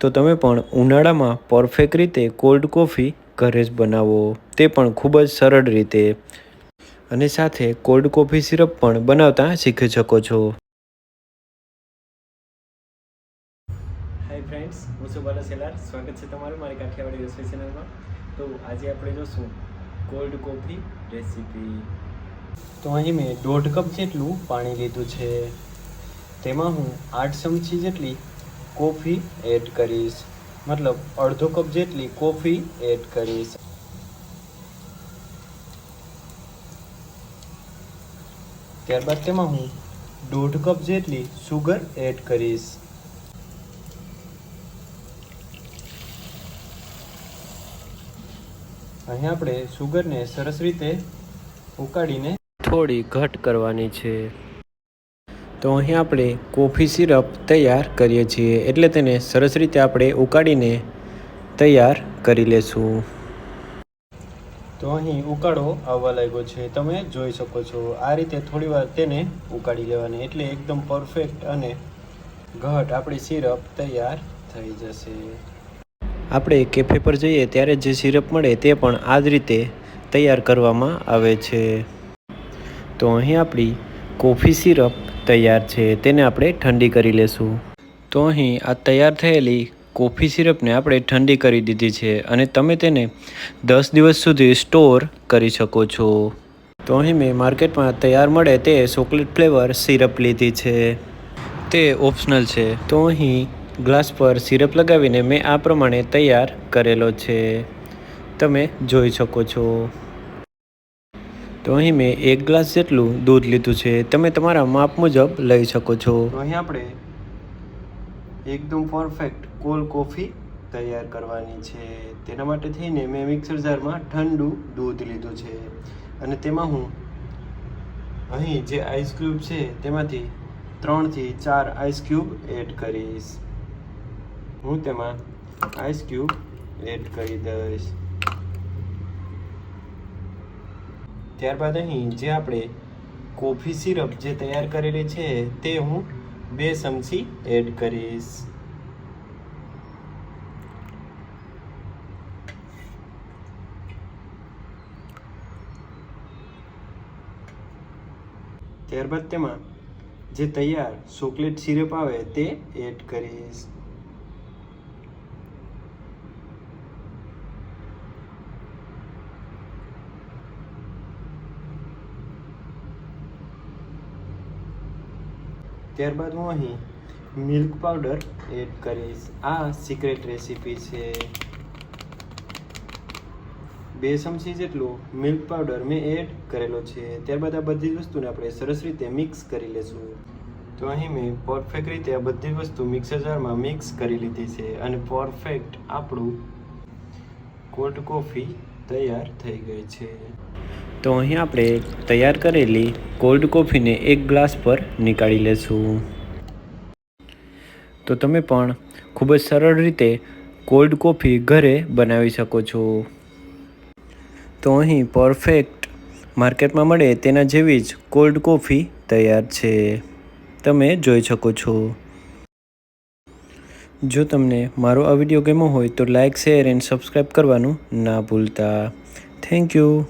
તો તમે પણ ઉનાળામાં પરફેક્ટ રીતે કોલ્ડ કોફી ઘરે જ બનાવો. તે પણ ખૂબ જ સરળ રીતે. અને સાથે કોલ્ડ કોફી સિરપ પણ બનાવતા શીખી શકો છો. હાય ફ્રેન્ડ્સ હું સુબાલા સેલાર. સ્વાગત છે તમારું મારી કાઠિયાવાડી રસોઈ ચેનલમાં તો આજે આપણે જોશું કોલ્ડ કોફી રેસીપી. તો અહીં મેં દોઢ કપ જેટલું પાણી લીધું છે. તેમાં હું આઠ ચમચી જેટલી કોફી એડ કરીશ. મતલબ અડધો કપ જેટલી કોફી એડ કરીશ. ત્યારબાદ તેમાં હું દોઢ કપ જેટલી સુગર એડ કરીશ. અહીં આપણે સુગરને સરસ રીતે ઉકાળીને થોડી ઘટ કરવાની છે. તો અહીં આપણે કોફી સિરપ તૈયાર કરીએ છીએ. એટલે તેને સરસ રીતે આપણે ઉકાળીને તૈયાર કરી લેશું. તો અહીં ઉકાળો આવવા લાગ્યો છે. તમે જોઈ શકો છો. આ રીતે થોડીવાર તેને ઉકાળી લેવાની. એટલે એકદમ પરફેક્ટ અને ઘટ આપણી સિરપ તૈયાર થઈ જશે. આપણે કેફે પર જઈએ ત્યારે જે સિરપ મળે તે પણ આ જ રીતે તૈયાર કરવામાં આવે છે. તો અહીં આપણી કોફી સિરપ તૈયાર છે, તેને આપણે ઠંડી કરી લેશું. તો અહીં આ તૈયાર થયેલી કોફી સિરપને આપણે ઠંડી કરી દીધી છે અને તમે તેને દસ દિવસ સુધી સ્ટોર કરી શકો છો. તો અહીં મેં માર્કેટમાં તૈયાર મળે તે ચોકલેટ ફ્લેવર સિરપ લીધી છે. તે ઓપ્શનલ છે. તો અહીં ગ્લાસ પર સિરપ લગાવીને મેં આ પ્રમાણે તૈયાર કરેલો છે. તમે જોઈ શકો છો. તો અહીં મેં એક ગ્લાસ જેટલું દૂધ લીધું છે. તમે તમારા માપ મુજબ લઈ શકો છો. અહીં આપણે એકદમ પરફેક્ટ કોલ્ડ કોફી તૈયાર કરવાની છે. તેના માટે થઈને મેં મિક્સર જારમાં ઠંડુ દૂધ લીધું છે. અને તેમાં હું અહીં જે આઈસ ક્યુબ છે, તેમાંથી ત્રણથી ચાર આઈસ ક્યુબ એડ કરીશ. હું તેમાં આઈસ ક્યુબ એડ કરી દઈશ. ત્યારબાદ અહીં જે આપણે કોફી સિરપ જે તૈયાર કરેલી છે, તે હું બે ચમચી એડ કરીશ. ત્યારબાદ તેમાં જે તૈયાર ચોકલેટ સિરપ આવે, તે એડ કરીશ. ત્યારબાદ હું અહીં મિલ્ક પાવડર એડ કરીશ. આ સિક્રેટ રેસીપી છે. બે ચમચી જેટલું મિલ્ક પાવડર મેં એડ કરેલો છે. ત્યારબાદ આ બધી જ વસ્તુને આપણે સરસ રીતે મિક્સ કરી લેશું. તો અહીં મેં પરફેક્ટ રીતે આ બધી વસ્તુ મિક્સર જારમાં મિક્સ કરી લીધી છે અને પરફેક્ટ આપણું કોલ્ડ કોફી તૈયાર થઈ ગઈ છે. તો અહીં આપણે તૈયાર કરેલી કોલ્ડ કોફીને એક ગ્લાસ પર નીકાળી લેશું. તો તમે પણ ખૂબ જ સરળ રીતે કોલ્ડ કોફી ઘરે બનાવી શકો છો. તો અહીં પરફેક્ટ માર્કેટમાં મળે તેના જેવી જ કોલ્ડ કોફી તૈયાર છે. તમે જોઈ શકો છો. જો તમને મારો આ વીડિયો ગમ્યો હોય તો લાઇક શેર, એન્ડ સબસ્ક્રાઈબ કરવાનું ના ભૂલતા. Thank you.